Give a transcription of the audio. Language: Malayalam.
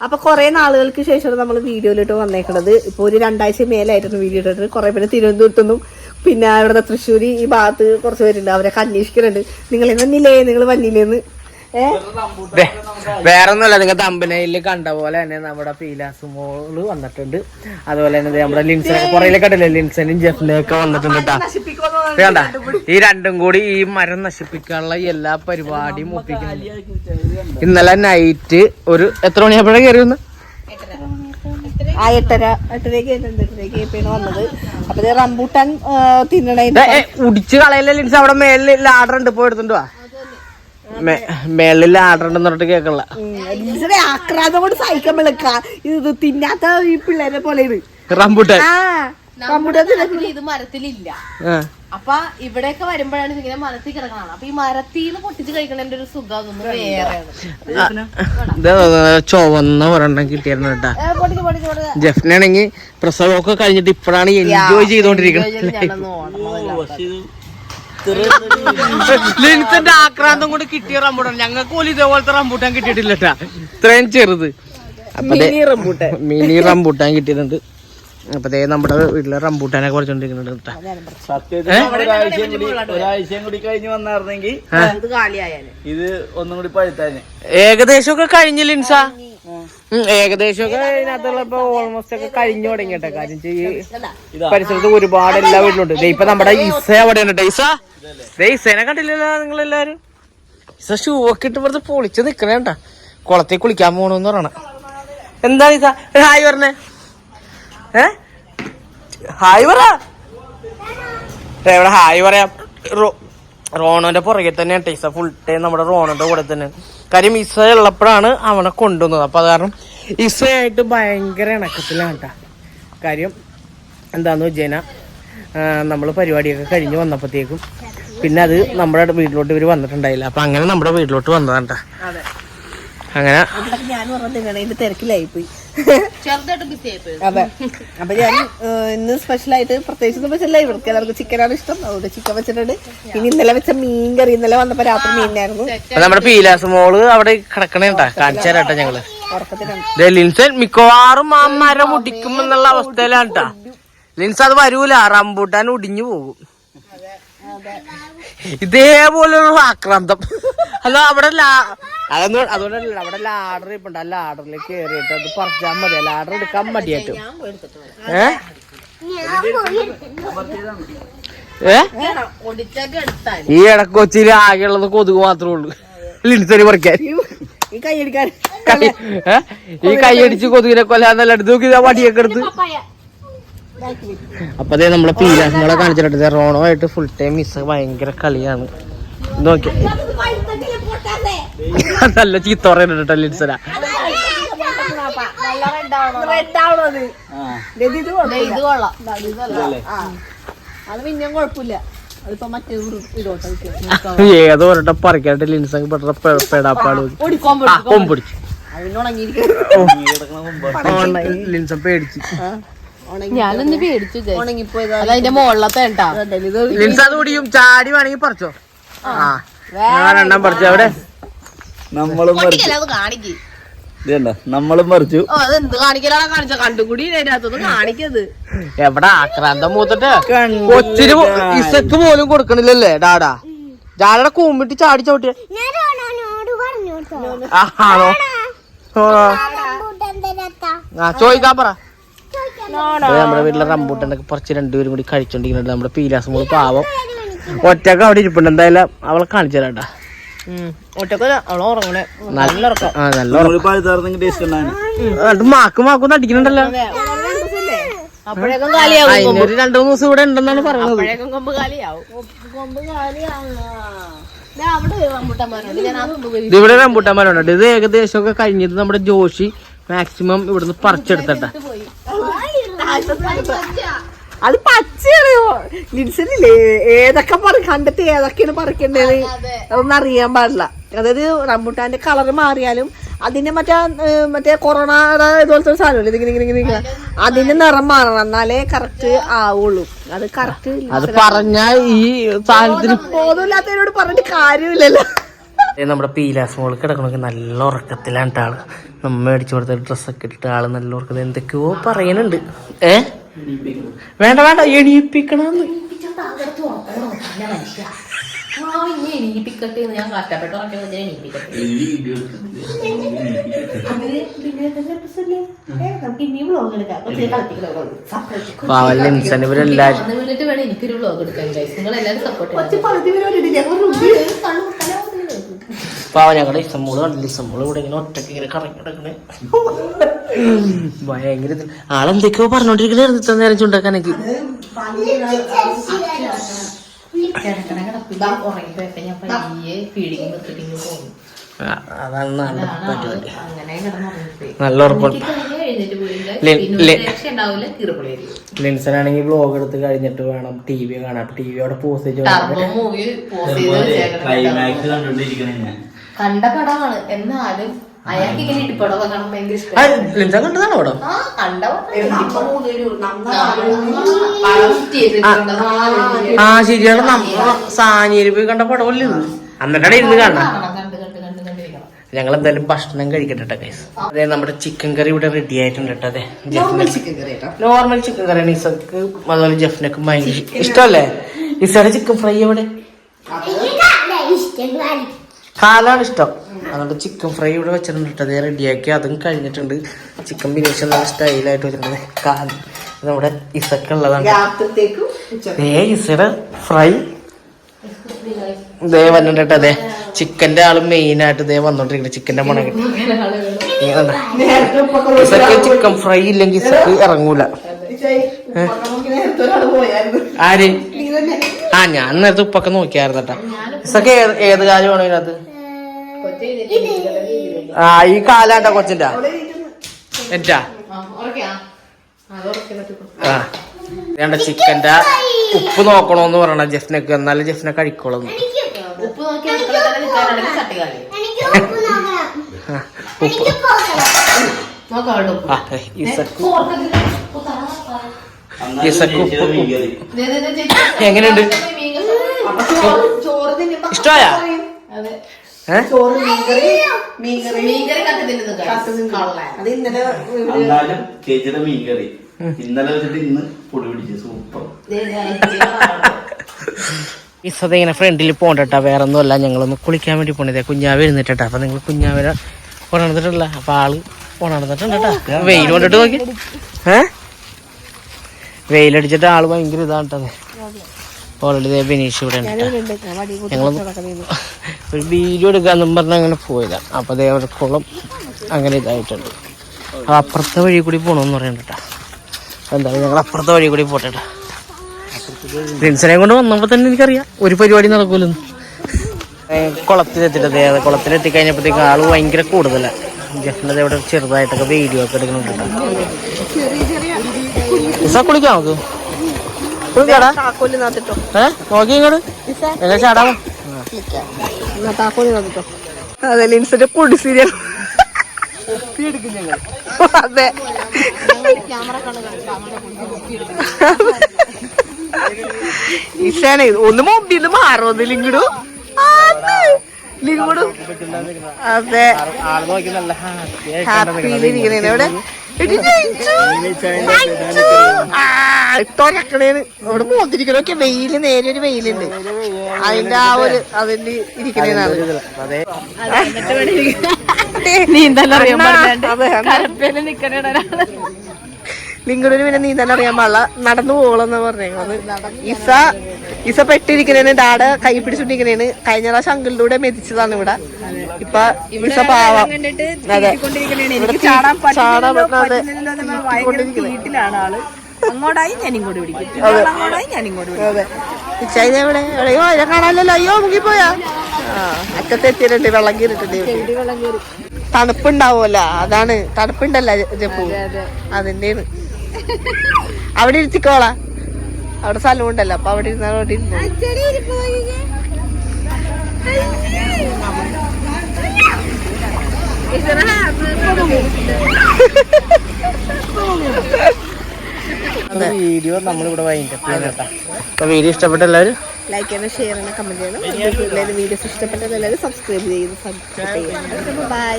അപ്പൊ കുറെ നാളുകൾക്ക് ശേഷമാണ് നമ്മൾ വീഡിയോയിലിട്ട് വന്നേക്കണത്. ഇപ്പൊ ഒരു രണ്ടാഴ്ച മേലായിട്ടാണ് വീഡിയോ ഇട്ടിട്ട് കുറെ പേര് തിരുവനന്തപുരത്തുനിന്നും പിന്നെ ഇവിടെ തൃശ്ശൂര് ഈ ഭാഗത്ത് കുറച്ച് പേരുണ്ട്. അവരൊക്കെ അന്വേഷിക്കുന്നുണ്ട് നിങ്ങൾ വന്നില്ലേ? നിങ്ങൾ വന്നില്ലേന്ന് വേറെ ഒന്നുമല്ല നിങ്ങൾ തമ്പനയിൽ കണ്ട പോലെ തന്നെ നമ്മുടെ പീലാസ് മോൾ വന്നിട്ടുണ്ട്. അതുപോലെ തന്നെ നമ്മുടെ ലിൻസൺ പുറയിലൊക്കെ കണ്ടില്ലേ? ലിൻസനും ജെഫിനൊക്കെ വന്നിട്ടുണ്ട് കേട്ടാ. കണ്ട? ഈ രണ്ടും കൂടി ഈ മരം നശിപ്പിക്കാനുള്ള എല്ലാ പരിപാടിയും ഒപ്പിക്കുന്നു. ഇന്നലെ നൈറ്റ് ഒരു എത്ര മണിയാകുമ്പോഴേ കയറി വന്ന്? ആ എട്ടര. എട്ടരയ്ക്ക് വന്നത്. അപ്പൊ റംബൂട്ടാൻ തിന്നണേ. ഉടിച്ചു കളയല്ലേ ലിൻസ് അവിടെ മേലിൽ ലാഡർ ഉണ്ട്. പോയി എടുത്തിട്ട് വാ. മേ- മേളിൽ ലാഡർ ഉണ്ടെന്ന് പറഞ്ഞിട്ട് കേക്കല്ല ലിൻസിനെ ആക്രാന്തം കൊണ്ട് സഹിക്കാൻ വിളക്ക ഇത് തിന്നാത്ത ഈ പിള്ളേരെ പോലെ ഇത്. റംബുട്ടാൻ. ഇത് മരത്തിലില്ല. അപ്പൊ ഇവിടെയൊക്കെ വരുമ്പോഴാണ് ഇങ്ങനെ മരത്തിൽ കിടക്കണം അപ്പൊ ഈ മരത്തിൽ നിന്ന് പൊട്ടിച്ച് കഴിക്കണതിന്റെ ഒരു സുഖം ചുവന്ന ഒരെണ്ണം കിട്ടിയിരുന്നു കേട്ടാ. ജെഫിനാണെങ്കിൽ പ്രസവമൊക്കെ കഴിഞ്ഞിട്ട് ഇപ്പോഴാണ് എൻജോയ് ചെയ്തോണ്ടിരിക്കുന്നത് ലിൻസന്റെ ആക്രാന്തം കൊണ്ട് കിട്ടിയ റംബൂട്ടാൻ. ഞങ്ങൾക്ക് പോലും ഇതേപോലത്തെ റംബൂട്ടാൻ കിട്ടിയിട്ടില്ല കേട്ടാ ഇത്രയും ചെറുത്. Mini rambutan. കിട്ടിയിട്ടുണ്ട്. അപ്പൊ ദേ നമ്മുടെ വീട്ടിലെ റംബൂട്ടാനെ സത്യത്തിൽ ഒരാഴ്ചയും കൂടി കഴിഞ്ഞ് വന്നായിരുന്നെങ്കിൽ ഇത് ഒന്നും കൂടി പഴുത്താന് ഏകദേശമൊക്കെ കഴിഞ്ഞ ലിൻസാ. ഉം, ഏകദേശമൊക്കെ ഇതിനകത്തുള്ള ഇപ്പൊ ഓൾമോസ്റ്റ് ഒക്കെ കഴിഞ്ഞു തുടങ്ങിട്ടെ കാര്യം. ഈ പരിസരത്ത് ഒരുപാട് എല്ലാ വീട്ടിലുണ്ട്. ഇപ്പൊ നമ്മുടെ ഇസ അവിടെ ഉണ്ട് ഇസ ഇസേനെ കണ്ടില്ലല്ലോ നിങ്ങൾ എല്ലാരും ഇസ ഷൂ ഒക്കെ ഇട്ട് ഇവിടുത്തെ പൊളിച്ച് നിക്കണേ കേട്ടാ കുളത്തിൽ കുളിക്കാൻ പോണെന്ന് പറയണ. എന്താ ഇസ ഹായ് പറഞ്ഞേ. ഏ? ഹായ് പറ. ദേ ഇവിടെ ഹായ് പറയാ. റോണോന്റെ പുറകെ തന്നെ ഇസ ഫുൾ ടൈം നമ്മുടെ റോണോന്റെ കൂടെ തന്നെ. കാര്യം ഇസ്രായേൽ ഉള്ളപ്പോഴാണ് അവനെ കൊണ്ടുവന്നത്. അപ്പൊ അത് കാരണം ആയിട്ട് ഭയങ്കര ഇണക്കത്തിലാണ് കേട്ടോ. കാര്യം എന്താന്ന് വെച്ചാൽ നമ്മൾ പരിപാടിയൊക്കെ കഴിഞ്ഞ് വന്നപ്പോഴത്തേക്കും പിന്നെ അത് നമ്മുടെ വീട്ടിലോട്ട് ഇവർ വന്നിട്ടുണ്ടായില്ല. അപ്പൊ അങ്ങനെ നമ്മുടെ വീട്ടിലോട്ട് വന്നതാണ് ട്ടാ. അങ്ങനെ തിരക്കിലായി പോയി അതെ. അപ്പൊ ഞാൻ ഇന്ന് സ്പെഷ്യലായിട്ട് പ്രത്യേകിച്ച് ഒന്നും വെച്ചല്ല ഇവർക്ക് എല്ലാവർക്കും ചിക്കനാണ് ഇഷ്ടം. അതുകൊണ്ട് ചിക്കൻ വെച്ചിട്ടുണ്ട്. ഇനി ഇന്നലെ വെച്ച മീൻ കറി ഇന്നലെ വന്നപ്പോ രാത്രി മീനായിരുന്നു നമ്മുടെ പീലാസ് മോൾ അവിടെ കിടക്കണേട്ടാ കാണിച്ചു തരാട്ടോ ഞങ്ങൾ. ദേ ലിൻസൻ മിക്കവാറും ആ മരം ഒടിക്കും എന്നുള്ള അവസ്ഥയിലാണ് ട്ടാ. ലിൻസ് അത് വരൂല. റംബൂട്ടാൻ ഒടിഞ്ഞു പോകും. ഇതേപോലെ ഒരു ആക്രാന്തം. അല്ല അവിടെ ലാ അതൊന്നും അതുകൊണ്ടല്ല അവിടെ ലാഡർ ഇപ്പൊ ആ ലാഡറിലേക്ക് കയറിയിട്ട് അത് പറിച്ചാൽ മതി. ലാഡർ എടുക്കാൻ മടിയായിട്ടു. ഏ? ഈ ഇടക്കൊച്ചിയിൽ ആകെയുള്ളത് കൊതുക് മാത്രമേ ഉള്ളൂ. ലിൻസന് പറിക്കാൻ. ഈ കൈയടിക്കാൻ ഈ കൈയടിച്ച് കൊതുകിനെ കൊല്ലാന്നല്ല. എടുത്ത് നോക്കി വടിയൊക്കെ എടുത്ത്. അപ്പൊ അതേ നമ്മളെ പീലാസങ്ങളെ കാണിച്ചിട്ടുണ്ട്. റോണോ ആയിട്ട് ഫുൾ ടൈം മിസ് ഭയങ്കര കളിയാണ്. നോക്കിയാ. നോക്കി നല്ല ചീത്ത പറയുന്നുണ്ട് ലിൻസന. ഏതോ ഒരട്ടം പറിക്കാണ്ട് ലിൻസ പെട്ട പെടാപ്പാട് ഓടിക്കോമ്പോ കൊമ്പിടിച്ചു അതിനുണങ്ങിയിരിക്കും ലിൻസ പേടിച്ച്. ഞാനൊന്ന് പേടിച്ചു അതിന്റെ മുകളിലത്തെ ലിൻസ അത് കുടിയും ചാടി വേണമെങ്കിൽ പറിച്ചോ. ആ. ഞാൻ രണ്ടാം പറിച്ചു. അവിടെ നമ്മളും പറിച്ചു നമ്മളും പറിച്ചു എവിടെ? ആക്രാന്തം മൂത്തിട്ട്? കൊച്ചിന് ഇസക്ക് പോലും കൊടുക്കണില്ലല്ലേ? ഡാഡാ. ഡാഡയുടെ കൂമ്പിട്ട് ചാടി ചവിട്ടിയ ആണോ? ഓ. ആ ചോദിക്കാൻ പറ. നമ്മുടെ വീട്ടിലെ റംബൂട്ടനൊക്കെ പറിച്ച് രണ്ടുപേരും കൂടി കഴിച്ചോണ്ടിരിക്കുന്നുണ്ട്. നമ്മുടെ പീലാസ് മോൾ പാവം. ഒറ്റയ്ക്ക് അവിടെ ഇരിപ്പുണ്ട്. എന്തായാലും അവളെ കാണിച്ചു തരാട്ടാ മാക്ക് മാക്കൊന്നും അടിക്കുന്നുണ്ടല്ലോ. അപ്പോഴേക്കും കാലിയാവും അതിനൊരു രണ്ടു മൂന്ന് ദിവസം ഇവിടെ ഉണ്ടെന്നാണ് പറയുന്നത്. അപ്പോഴേക്കും കൊമ്പ് കാലിയാവും. കൊമ്പ് കാലിയാവും ദേ അവിടെ ഒരു റംബൂട്ടാന്മാരുണ്ട് ഇത് ഇവിടെ റംബൂട്ടാൻ മരമുണ്ട് ഇത് ഏകദേശം ഒക്കെ കഴിഞ്ഞത് നമ്മുടെ ജോഷി മാക്സിമം ഇവിടുന്ന് പറിച്ചെടുത്തട്ട. അത് പച്ചയറിയോ ലിൻസനില്ലേ ഏതൊക്കെ പറ കണ്ടിട്ട് ഏതൊക്കെയാണ് പറിക്കേണ്ടത്? അതൊന്നും അറിയാൻ പാടില്ല. അതായത് റംബുട്ടാന്റെ കളർ മാറിയാലും അതിന്റെ മറ്റേ മറ്റേ കൊറോണയുടെ ഇതുപോലത്തെ ഒരു സാധനമല്ലേ? ഇതിങ്ങനെ ഇങ്ങനെ ഇങ്ങനെ. അതിന്റെ നിറം മാറണം. എന്നാലേ കറക്റ്റ് ആവുള്ളൂ. അത് കറക്റ്റ് അത് പറഞ്ഞ ഈ സാധനത്തിന് ബോധമില്ലാത്തവരോട് പറഞ്ഞിട്ട് കാര്യമില്ലല്ലോ. നമ്മുടെ പീലാസ് മോൾ കിടക്കണമെങ്കിൽ നല്ല ഉറക്കത്തിലാണ് ആൾ നമ്മ മേടിച്ചു കൊടുത്ത ഡ്രസ്സൊക്കെ ഇട്ടിട്ട് ആൾ നല്ല ഉറക്കത്തിൽ എന്തൊക്കെയോ പറയുന്നുണ്ട് ഏ? വേണ്ട വേണ്ട എണീപ്പിക്കണമെന്ന് ആ ഇനി എണീപ്പിക്കട്ടെ എന്ന് ഞാൻ കഷ്ടപ്പെട്ട് വെച്ചാൽ എണീപ്പിക്കട്ടെ. വീണിട്ട് വേണം എനിക്കൊരു വ്ലോഗ് എടുക്കാൻ. നിങ്ങൾ എല്ലാവരും സപ്പോർട്ട് പാവം ഞങ്ങളുടെ ഇഷ്ടംപോൾ കണ്ടില്ല? ഇഷ്ടംപോൾ ഇവിടെ ഇങ്ങനെ ഒറ്റയ്ക്ക് ഇങ്ങനെ കറങ്ങി കിടക്കണേ ഭയങ്കര. ആളെന്തൊക്കെയോ പറഞ്ഞോണ്ടിരിക്കണായിരുന്നു ഉറങ്ങിപ്പോയപ്പോ ഞാൻ പയ്യെ ഫീഡിങ് ഇങ്ങ് അതാണ് നല്ല അങ്ങനെ കിടന്നുറങ്ങിപ്പോയി. നല്ല ആണെങ്കിൽ ബ്ലോഗ് എടുത്ത് കഴിഞ്ഞിട്ട് വേണം ടി വി കാണാൻ. ടി വി അവിടെ പോസ് ചെയ്ത് കണ്ട പടമാണ്. എന്നാലും അയാൾക്ക് ഇങ്ങനെ ഇടിപ്പടമൊക്കെ കാണാൻ ഭയങ്കര ഇഷ്ടമാണ് ലിൻസൺ കണ്ടതാണോ അവിടെ ആ കണ്ട പടം ആ ശരിയാണ്. നമ്മ സാനിയിൽ പോയി കണ്ട പടമല്ലേ എന്നിട്ടാണ് ഇരുന്ന് കാണാം ഞങ്ങൾ എന്തായാലും ഭക്ഷണം കഴിക്കട്ടെ ഗൈസ് അതെ നമ്മുടെ ചിക്കൻ കറി ഇവിടെ റെഡി ആയിട്ടുണ്ട് കേട്ടോ അതെ. ചിക്കൻ കറി കേട്ടോ നോർമൽ ചിക്കൻ കറിയാണ് ഇസക്ക് അതുപോലെ ജെഫിനൊക്കെ ഭയങ്കര ഇഷ്ടമല്ലേ? ഇസയുടെ ചിക്കൻ ഫ്രൈ എവിടെ? കാലാണ് ഇഷ്ടം. അതുകൊണ്ട് ചിക്കൻ ഫ്രൈ ഇവിടെ വെച്ചിട്ടുണ്ട് അതേ റെഡിയാക്കി അതും കഴിഞ്ഞിട്ടുണ്ട്. ചിക്കൻ ബിരിയാണി നല്ല സ്റ്റൈലായിട്ട് വെച്ചിട്ടുണ്ട്. കാൽ നമ്മുടെ ഇസക്ക ഉള്ളതാണ് ഏ ഇസയുടെ ഫ്രൈ ഇതേ വന്നിട്ടുണ്ട് അതെ ചിക്കന്റെ ആൾ മെയിൻ ആയിട്ട് ഇതേ വന്നോണ്ടിരിക്കുന്നത് ചിക്കന്റെ മണം കിട്ടി. ഇസക്ക് ചിക്കൻ ഫ്രൈ ഇല്ലെങ്കിൽ ഇസക്ക് ഇറങ്ങൂല. ആര്? ആ ഞാൻ നേരത്തെ ഉപ്പൊക്കെ നോക്കിയായിരുന്നു കേട്ടാ ഇസക്ക് ഏത് കാര്യമാണോ കാര്യമാണ് ഇതിനകത്ത്? ആ ഈ കാലാണ്ട കൊച്ചിന്റെ. എന്റാ. ആ വേണ്ട ചിക്കന്റെ ഉപ്പ് നോക്കണോന്ന് പറയണ ജസ്നക്ക് എന്നാലും ജെഫിനെ കഴിക്കോളൂ. ഉപ്പ്. എങ്ങനെയുണ്ട്? ഇഷ്ടമായ? ചോറ് മീൻകറി മീൻകറി മീൻ കറി കട്ട് തിന്നുന്നു guys. കത്ത് അത് ഇന്നലെ എന്നാലും ചേച്ചിയുടെ മീൻകറി ഇന്നലെ വെച്ചിട്ട് ഇന്ന് പൊടി പിടിച്ചു സൂപ്പർ. ഇസത ഇങ്ങനെ ഫ്രണ്ടിൽ പോകണ്ടട്ടാ വേറെ ഒന്നും അല്ല ഞങ്ങളൊന്ന് കുളിക്കാൻ വേണ്ടി പോണതേ. കുഞ്ഞാവ് എഴുന്നേറ്റാ അപ്പൊ നിങ്ങൾ കുഞ്ഞാവിനെ ഉണർന്നിട്ടില്ല അപ്പൊ ആൾ ഉണർന്നിട്ടുണ്ട് വെയിൽ കൊണ്ടിട്ട് നോക്കി. ഏ? വെയിലടിച്ചിട്ട് ആൾ ഭയങ്കര ഇതാണ്ടത് ഓൾറെഡി ബിനീഷ് ഇവിടെ ഉണ്ട് ഞങ്ങൾ ഒരു വീഡിയോ എടുക്കാന്നും പറഞ്ഞ അങ്ങനെ പോയില്ല അപ്പൊ ദേ അവിടെ കുളം അങ്ങനെ ഇതായിട്ടുണ്ട്. അത് അപ്പുറത്തെ വഴി കൂടി പോകണമെന്ന് പറയണ്ട കേട്ടാ എന്തായാലും ഞങ്ങൾ അപ്പുറത്തെ വഴി കൂടി പോട്ടെ ട്ടാ. പ്രിൻസിനെ കൊണ്ട് വന്നപ്പോ തന്നെ എനിക്കറിയാം. ഒരു പരിപാടി നടക്കൂലെന്ന്. കുളത്തിലെത്തിട്ട് അതെ അതെ കുളത്തിലെത്തി കഴിഞ്ഞപ്പോഴത്തേക്ക് ആൾ ഭയങ്കര കൂടുതലാണ് ജഫ്നത് ഇവിടെ ചെറുതായിട്ടൊക്കെ വീഡിയോ ഒക്കെ എടുക്കുന്നുണ്ട് കുളിക്കാം നമുക്ക്? കുളിക്കാടാ താക്കോലിനകത്തിട്ടോ ഏ? നോക്കി ഇങ്ങോട്ട് എങ്ങനെ അതെ ലിൻസിന്റെ പൊടി സീരിയൽ. അതെ. ഈശാനെ ഒന്ന് മൊബിന്ന് മാറുമോ ലിങ്കിടു ലിങ്കിടു അതെ. ആൾ നോക്കി നല്ല ഇട്ടോരക്കണേന്ന് അവിടെ പോത്തിരിക്കണൊക്കെ വെയിൽ നേരെ ഒരു വെയിലുണ്ട്. അതിന്റെ ആ ഒരു അതിന്റെ ഇരിക്കണേന്നാണ്. അതെ. നീന്തൽ അറിയാൻ ലിംഗുടിന് പിന്നെ നീന്താൻ അറിയാൻ പാടില്ല. നടന്നു പോകണമെന്ന് പറഞ്ഞേക്കുന്നത് ഇസ ഇസ പെട്ടിരിക്കണേന് ഡാഡ കൈ പിടിച്ചോണ്ടിരിക്കണേന് കഴിഞ്ഞ പ്രാവശ്യം അങ്കിളിലൂടെ മെതിച്ചതാണ് ഇവിടെ. ഇപ്പൊ ഇസ പാവം. അതെ. അങ്ങോട്ടായി പിടിക്കും അങ്ങോട്ടായി എവിടെയോ അതിനെ കാണാനല്ലോ അയ്യോ ആ അറ്റത്തെത്തിയിട്ടുണ്ട് വെള്ളം കീറിട്ടുണ്ട് തണുപ്പുണ്ടാവുമല്ലോ. അതാണ്. തണുപ്പുണ്ടല്ലോ ജപ്പു. അതിന്റെയാണ്. അവിടെ ഇരുത്തിക്കോളാ. അവിടെ സ്ഥലം ഉണ്ടല്ലോ അപ്പൊ അവിടെ ഇരുന്നാൽ അവിടെ ഇരുന്നു. വീഡിയോ നമ്മളിവിടെ വൈകിട്ട് വീഡിയോ ഇഷ്ടപ്പെട്ട എല്ലാവരും ലൈക്ക് ചെയ്യണം ഷെയർ ചെയ്യണം കമന്റ് ചെയ്യണം. വീഡിയോസ് ഇഷ്ടപ്പെട്ട എല്ലാവരും സബ്സ്ക്രൈബ് ചെയ്ത് സബ്സ്ക്രൈബ് ചെയ്യണം. ബൈ